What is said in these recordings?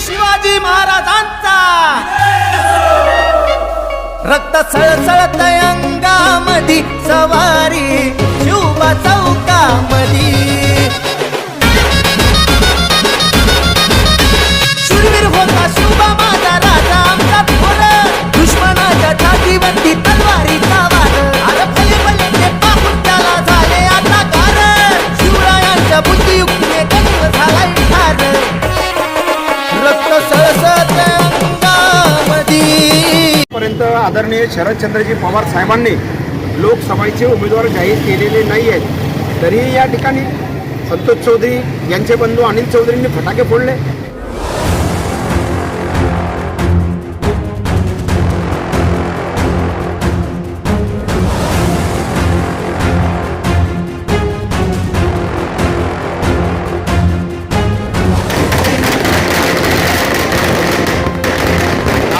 शिवाजी महाराजांचा. रक्त सळसळत अंगामधी सवारी शिवबा चौकामधी. आदरणीय शरदचंद्रजी पवार साहेबांनी लोकसभेचे उमेदवार जाहीर केलेले नाही आहेत. तरीही या ठिकाणी संतोष चौधरी यांचे बंधू अनिल चौधरींनी फटाके फोडले.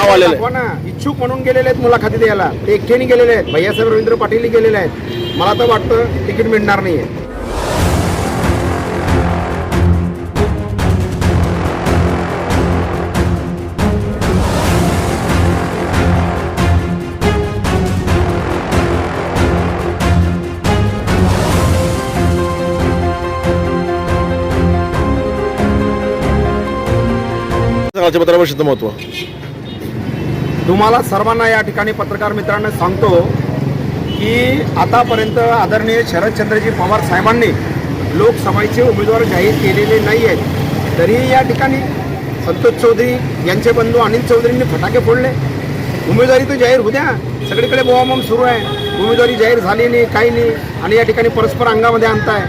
नाव आलेलं आहे. ना. इच्छुक म्हणून गेलेले आहेत मुलाखती द्यायला. ते एकट्याने गेलेले आहेत. भैयासाहेब रवींद्र पाटील गेलेले आहेत. मला तर वाटतं तिकीट मिळणार नाहीये. सकाळच्या पत्रावर महत्त्व तुम्हाला सर्वांना या ठिकाणी पत्रकार मित्रांना सांगतो की आतापर्यंत आदरणीय शरदचंद्रजी पवार साहेबांनी लोकसभेचे उमेदवार जाहीर केलेले नाही आहेत. तरीही या ठिकाणी संतोष चौधरी यांचे बंधू अनिल चौधरींनी फटाके फोडले. उमेदवारी तर जाहीर होत्या द्या. सगळीकडे बोवामम सुरू आहे. उमेदवारी जाहीर झाली नाही काही नाही. आणि या ठिकाणी परस्पर अंगामध्ये आणताय.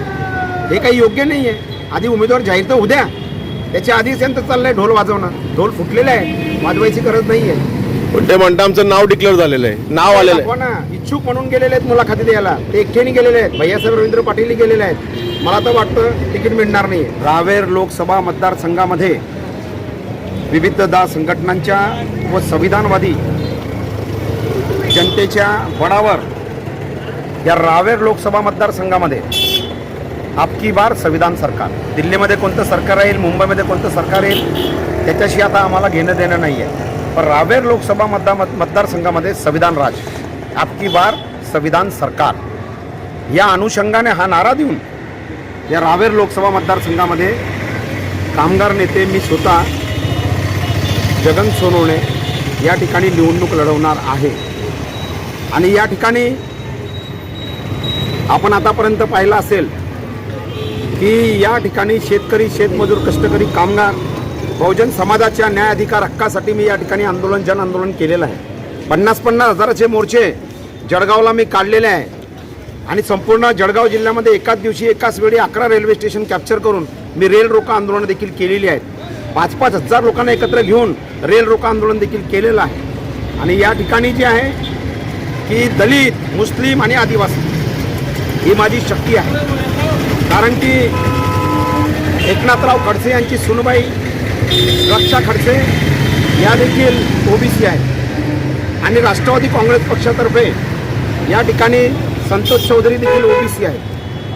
हे काही योग्य नाही आहे. आधी उमेदवार जाहीर तर होऊ द्या. त्याच्या आधीच यांचं चाललंय ढोल वाजवणं. ढोल फुटलेलं आहे. वाजवायची गरज नाही आहे. ते म्हणता आमचं नाव डिक्लेअर झालेलं आहे. नाव आलेलं आहे. ना. इच्छुक म्हणून गेलेले आहेत मुलाखती द्यायला. ते एकट्याने गेलेले आहेत. भैयासाहेब रवींद्र पाटील गेलेले आहेत. मला तर वाटतं तिकीट मिळणार नाही रावेर लोकसभा मतदारसंघामध्ये विविध दा संघटनांच्या व संविधानवादी जनतेच्या बळावर या रावेर लोकसभा मतदारसंघामध्ये आपकी बार संविधान सरकार. दिल्लीमध्ये कोणतं सरकार येईल मुंबईमध्ये कोणतं सरकार येईल त्याच्याशी आता आम्हाला घेणं देणं नाही आहे पण रावेर लोकसभा मतदार मत मतदारसंघामध्ये संविधान राज। आपकी बार संविधान सरकार। या अनुषंगाने हा नारा देऊन या रावेर लोकसभा मतदारसंघामध्ये कामगार नेते मी स्वतः जगन सोनवणे या ठिकाणी निवडणूक लढवणार आहे. आणि या ठिकाणी आपण आतापर्यंत पाहिलं असेल की या ठिकाणी शेतकरी शेतमजूर कष्टकरी कामगार बहुजन समाजाच्या न्याय अधिकार हक्कासाठी मी या ठिकाणी आंदोलन जन आंदोलन केलेलं आहे. पन्नास पन्नास हजाराचे मोर्चे जळगावला मी काढलेले आहे. आणि संपूर्ण जळगाव जिल्ह्यामध्ये एकाच दिवशी एकाच वेळी अकरा रेल्वे स्टेशन कॅप्चर करून मी रेल रोका आंदोलन देखील केलेली आहेत. पाच पाच हजार लोकांना एकत्र घेऊन रेल रोका आंदोलन देखील केलेलं आहे. आणि या ठिकाणी जे आहे की दलित मुस्लिम आणि आदिवासी ही माझी शक्ती आहे. कारण की एकनाथराव खडसे यांची सुनबाई रक्षा खडसे या देखील ओबीसी आहेत. आणि राष्ट्रवादी काँग्रेस पक्षातर्फे या ठिकाणी संतोष चौधरी देखील ओबीसी आहेत.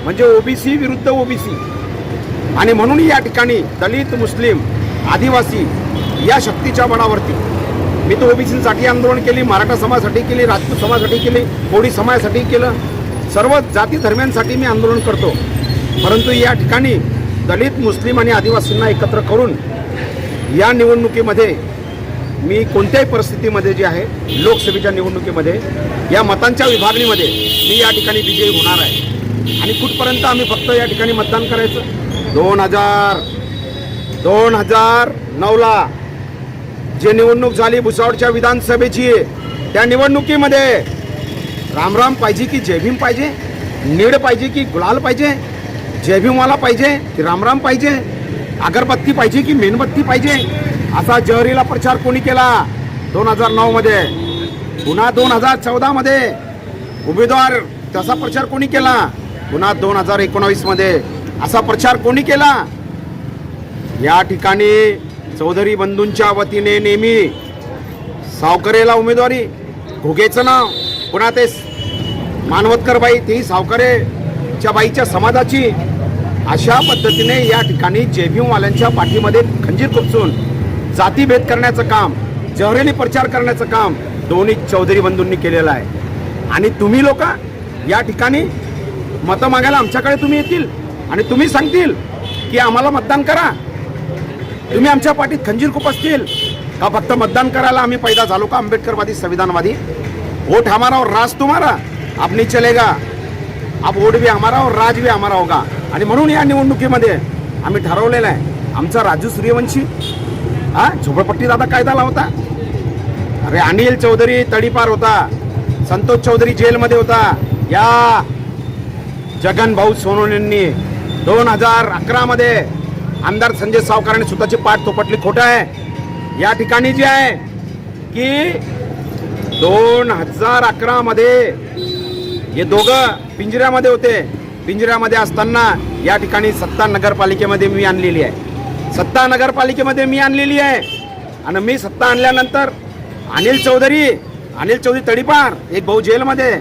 म्हणजे ओबीसी विरुद्ध ओबीसी. आणि म्हणून या ठिकाणी दलित मुस्लिम आदिवासी या शक्तीच्या बळावरती मी तर ओबीसीसाठी आंदोलन केली मराठा समाजासाठी केली राजपूत समाजासाठी केली कोळी समाजासाठी केलं. सर्व जाती धर्मांसाठी मी आंदोलन करतो. परंतु या ठिकाणी दलित मुस्लिम आणि आदिवासींना एकत्र करून या निवडणुकीमध्ये मी कोणत्याही परिस्थितीमध्ये जे आहे लोकसभेच्या निवडणुकीमध्ये या मतांच्या विभागणीमध्ये मी या ठिकाणी विजयी होणार आहे. आणि कुठपर्यंत आम्ही फक्त या ठिकाणी मतदान करायचं? दोन हजार दोन हजार नऊला जे निवडणूक झाली भुसावळच्या विधानसभेची त्या निवडणुकीमध्ये रामराम पाहिजे की जयभीम पाहिजे? नीड पाहिजे की गुलाल पाहिजे? जयभीमवाला पाहिजे की रामराम पाहिजे? अगरबत्ती पाहिजे की मेणबत्ती पाहिजे? असा जहरीला प्रचार कोणी केला? दोन हजार नऊमध्ये पुन्हा दोन हजार चौदामध्ये उमेदवार तसा प्रचार कोणी केला? पुन्हा दोन हजार एकोणावीसमध्ये असा प्रचार कोणी केला? या ठिकाणी चौधरी बंधूंच्या वतीने नेहमी सावकरेला उमेदवारी. घोगेचं नाव. पुन्हा ते मानवतकर बाई तेही सावकरेच्या बाईच्या समाजाची. अशा पद्धतीने या ठिकाणी जेभीमवाल्यांच्या पाठीमध्ये खंजीर खुपसून जातीभेद करण्याचं काम जहरेली प्रचार करण्याचं काम दोन्ही चौधरी बंधूंनी केलेलं आहे. आणि तुम्ही लोक या ठिकाणी मतं मागायला आमच्याकडे तुम्ही येतील आणि तुम्ही सांगतील की आम्हाला मतदान करा. तुम्ही आमच्या पाठीत खंजीर खूप असतील का फक्त मतदान करायला आम्ही पैदा झालो का? आंबेडकरवादी संविधानवादी? वोट हमारा और राज तुम्हारा। अब नहीं चलेगा अब वोट भी हमारा और राज भी हमारा होगा। आणि म्हणून या निवडणुकीमध्ये आम्ही ठरवलेलं आहे. आमचा राजू सूर्यवंशी हा झोपडपट्टी दादा कायदा लावता अरे अनिल चौधरी तडीपार होता. संतोष चौधरी जेलमध्ये होता. या जगन भाऊ सोनवणेंनी दोन हजार अकरामध्ये आमदार संजय सावकारांनी स्वतःची पाठ थोपटली खोटं आहे. या ठिकाणी जे आहे की दोन हजार अकरामध्ये हे दोघं पिंजऱ्यामध्ये होते. पिंजऱ्यामध्ये असताना या ठिकाणी सत्ता नगरपालिकेमध्ये मी आणलेली आहे. सत्ता नगरपालिकेमध्ये मी आणलेली आहे. आणि मी सत्ता आणल्यानंतर अनिल चौधरी अनिल चौधरी तडीपार एक भाऊ जेलमध्ये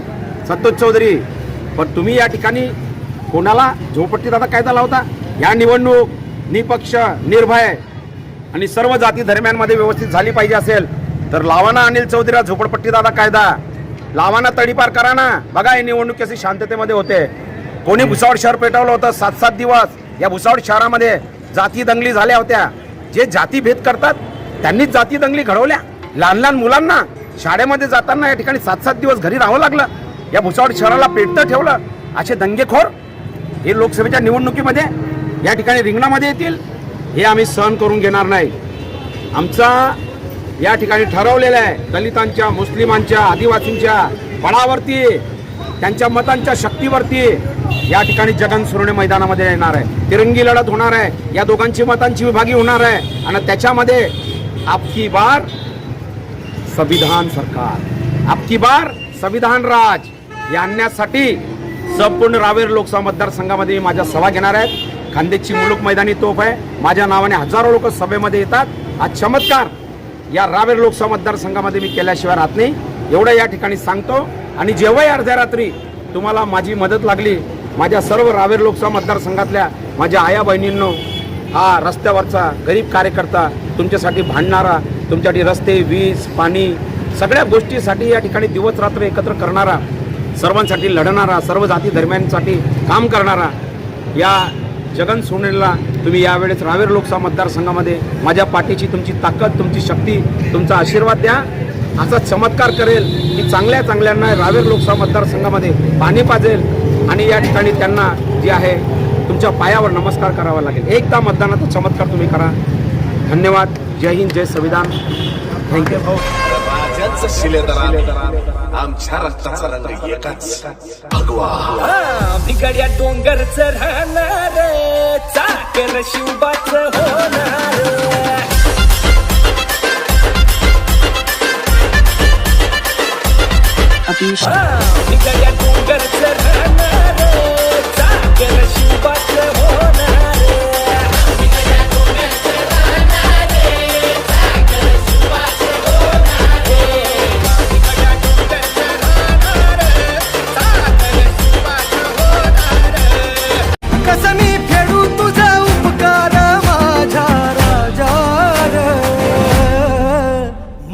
सतोज चौधरी. पण तुम्ही या ठिकाणी कोणाला झोपट्टी दादा कायदा लावता? या निवडणूक निपक्ष निर्भय आणि सर्व जाती धर्म्यांमध्ये व्यवस्थित झाली पाहिजे असेल तर लावाना अनिल चौधरीला झोपडपट्टी दादा कायदा. लावाना तडीपार करा ना. बघा ही निवडणूक कशी शांततेमध्ये होते. कोणी भुसावळ शहर पेटवलं होतं? सात सात दिवस. या भुसावळ शहरामध्ये जाती दंगली झाल्या होत्या. जे जाती भेद करतात त्यांनीच जाती दंगली घडवल्या. लहान लहान मुलांना शाळेमध्ये जाताना या ठिकाणी सात सात दिवस घरी राहावं लागलं. या भुसावळ शहराला पेटतं ठेवलं. असे दंगेखोर हे लोकसभेच्या निवडणुकीमध्ये या ठिकाणी रिंगणामध्ये येतील. हे आम्ही सहन करून घेणार नाही. आमचा या ठिकाणी ठरवलेलं आहे दलितांच्या मुस्लिमांच्या आदिवासींच्या बळावरती त्यांच्या मतांच्या शक्तीवरती या ठिकाणी जगन सुरणे मैदानामध्ये येणार आहे. तिरंगी लढत होणार आहे. या दोघांची मतांची विभागी होणार आहे. आणि त्याच्यामध्ये आपकी बार संविधान सरकार. आपकी बार संविधान राज. हे आणण्यासाठी संपूर्ण रावेर लोकसभा मतदारसंघामध्ये मी माझ्या सभा घेणार आहेत. खांदेची मुलूक मैदानी तोफ आहे. माझ्या नावाने हजारो लोक सभेमध्ये येतात. हा चमत्कार या रावेर लोकसभा मतदारसंघामध्ये मी केल्याशिवाय राहत नाही. एवढं या ठिकाणी सांगतो. आणि जेव्हाही अर्ध्या रात्री तुम्हाला माझी मदत लागली माझ्या सर्व रावेर लोकसभा मतदारसंघातल्या माझ्या आया बहिणींनो हा रस्त्यावरचा गरीब कार्यकर्ता तुमच्यासाठी भांडणारा तुमच्यासाठी रस्ते वीज पाणी सगळ्या गोष्टीसाठी या ठिकाणी दिवस रात्र एकत्र करणारा सर्वांसाठी लढणारा सर्व जाती धर्मांसाठी काम करणारा या जगन सोनेला तुम्ही यावेळेस रावेर लोकसभा मतदारसंघामध्ये माझ्या पाठीची तुमची ताकद तुमची शक्ती तुमचा आशीर्वाद द्या. असा चमत्कार करेल की चांगल्या चांगल्यांना रावेर लोकसभा मतदारसंघामध्ये पाणी पाजेल. आणि या ठिकाणी त्यांना जे आहे तुमच्या पायावर नमस्कार करावा लागेल. एकदा मतदानाचा चमत्कार तुम्ही करा. धन्यवाद. जय हिंद जय संविधान. थँक्यू राजांचं शिलेदार आमच्या रक्ताचा रंग एकाच. भगवा. बिगड्या डोंगरच राहणार चाकर शिवबाच होणार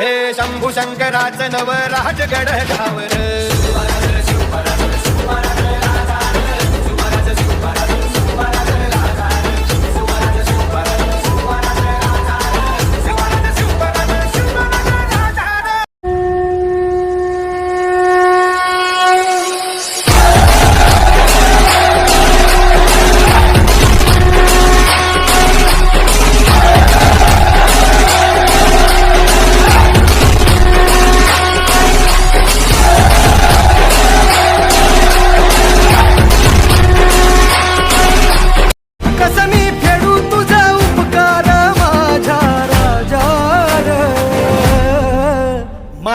शंभू शंकराचं नव राजगड गावर